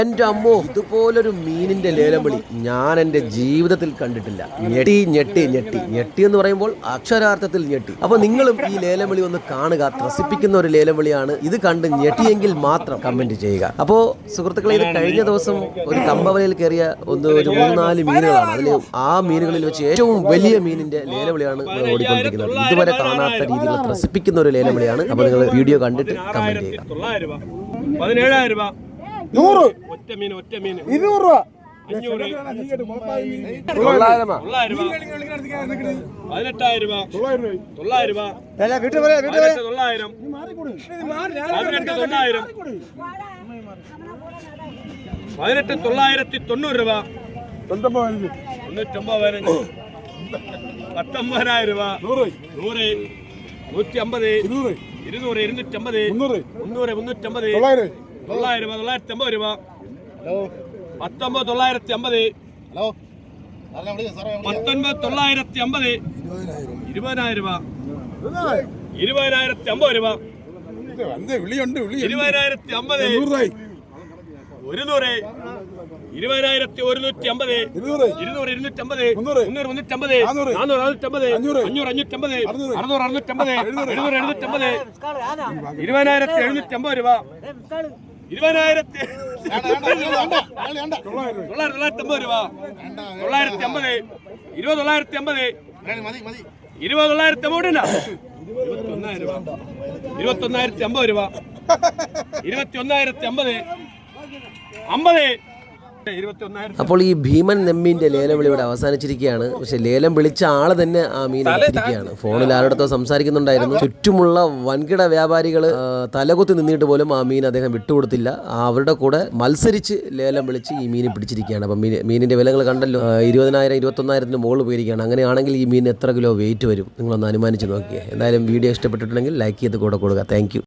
എന്റെ അമ്മോ ഇതുപോലൊരു മീനിന്റെ ലേലം വിളി ഞാൻ എന്റെ ജീവിതത്തിൽ കണ്ടിട്ടില്ല. ഞെട്ടി ഞെട്ടി ഞെട്ടി. ഞെട്ടി എന്ന് പറയുമ്പോൾ അക്ഷരാർത്ഥത്തിൽ ഞെട്ടി. അപ്പൊ നിങ്ങളും ഈ ലേലം വിളി ഒന്ന് കാണുക. ത്രസിപ്പിക്കുന്ന ഒരു ലേലം വിളിയാണ്. ഇത് കണ്ട് ഞെട്ടിയെങ്കിൽ മാത്രം കമന്റ് ചെയ്യുക. അപ്പോൾ സുഹൃത്തുക്കളെ ഇത് കഴിഞ്ഞ ദിവസം ഒരു കമ്പവലയിൽ കയറിയ ഒന്ന് ഒരു മൂന്ന് നാല് മീനുകളാണ്. അതിൽ ആ മീനുകളിൽ വെച്ച് ഏറ്റവും വലിയ മീനിന്റെ ലേലവിളിയാണ് ഓടിക്കൊണ്ടിരിക്കുന്നത്. ഇതുവരെ കാണാത്ത രീതിയിൽ ത്രസിപ്പിക്കുന്ന ഒരു ലേലവിളിയാണ് അപ്പോൾ നിങ്ങൾ വീഡിയോ കണ്ടിട്ട് കമന്റ് ചെയ്യുക. പതിനേഴായിരം രൂപ. നൂറ്. ഒറ്റ മീൻ ഒറ്റ മീൻ. ഇരുന്നൂറ് രൂപ. പതിനെട്ടായിരം രൂപ. തൊള്ളായിരം രൂപ. തൊള്ളായിരം. തൊള്ളായിരം. പതിനെട്ട് തൊള്ളായിരത്തി തൊണ്ണൂറ് രൂപ. തൊണ്ണൂറ്റൊമ്പത് പതിനഞ്ച് പത്തൊമ്പതിനായിരം രൂപ. നൂറ്. നൂറ്റി അമ്പത്. ഇരുന്നൂറ്. ഇരുന്നൂറ്റമ്പത്. മുന്നൂറ്. മുന്നൂറ്റമ്പത്. തൊള്ളായിരം. രൂപ. തൊള്ളായിരത്തി അമ്പത് രൂപ പത്തൊമ്പത് തൊള്ളായിരത്തി അമ്പത് പത്തൊൻപത് തൊള്ളായിരത്തി അമ്പത് ഇരുപതിനായിരം രൂപ. ഇരുപതിനായിരത്തി അമ്പത് രൂപ. ഇരുപതിനായിരത്തി അമ്പത് ഒരു നൂറ് ഇരുപതിനായിരത്തി ഒരുന്നൂറ്റി അമ്പത് ഇരുന്നൂറ് മുന്നൂറ്. നാനൂറ്. അഞ്ഞൂറ്. അറുന്നൂറ്. എഴുന്നൂറ്. ഇരുപതിനായിരത്തി രൂപ. ഇരുപതിനായിരത്തി തൊള്ളായിരത്തി തൊള്ളായിരത്തി അമ്പത് രൂപ. തൊള്ളായിരത്തി അമ്പത് ഇരുപത് തൊള്ളായിരത്തി അമ്പത്. ഇരുപത് തൊള്ളായിരത്തി അമ്പത് ഇരുപത്തൊന്നായിരം രൂപ. ഇരുപത്തൊന്നായിരത്തി അമ്പത് രൂപ. ഇരുപത്തി ഒന്നായിരത്തി അമ്പത്. അമ്പത്. അപ്പോൾ ഈ ഭീമൻ നെമ്മീന്റെ ലേലം വിളി ഇവിടെ അവസാനിച്ചിരിക്കുകയാണ്. പക്ഷെ ലേലം വിളിച്ച ആൾ തന്നെ ആ മീൻ എടുത്തിരിക്കുകയാണ് ഫോണിൽ ആരോടത്തോ സംസാരിക്കുന്നുണ്ടായിരുന്നു. ചുറ്റുമുള്ള വൻകിട വ്യാപാരികൾ തലകുത്തി നിന്നിട്ട് പോലും ആ മീൻ അദ്ദേഹം വിട്ടുകൊടുത്തില്ല. അവരുടെ കൂടെ മത്സരിച്ച് ലേലം വിളിച്ച് ഈ മീൻ പിടിച്ചിരിക്കുകയാണ്. അപ്പം മീൻ മീനിന്റെ വിലകൾ കണ്ടല്ലോ. ഇരുപതിനായിരം ഇരുപത്തൊന്നായിരത്തിന് മുകളിൽ പോയിരിക്കുകയാണ്. അങ്ങനെയാണെങ്കിൽ ഈ മീൻ എത്ര കിലോ വെയിറ്റ് വരും? നിങ്ങളൊന്ന് അനുമാനിച്ച് നോക്കിയേ. എന്തായാലും വീഡിയോ ഇഷ്ടപ്പെട്ടിട്ടുണ്ടെങ്കിൽ ലൈക്ക് ചെയ്ത് കൂടെ കൊടുക്കുക. താങ്ക്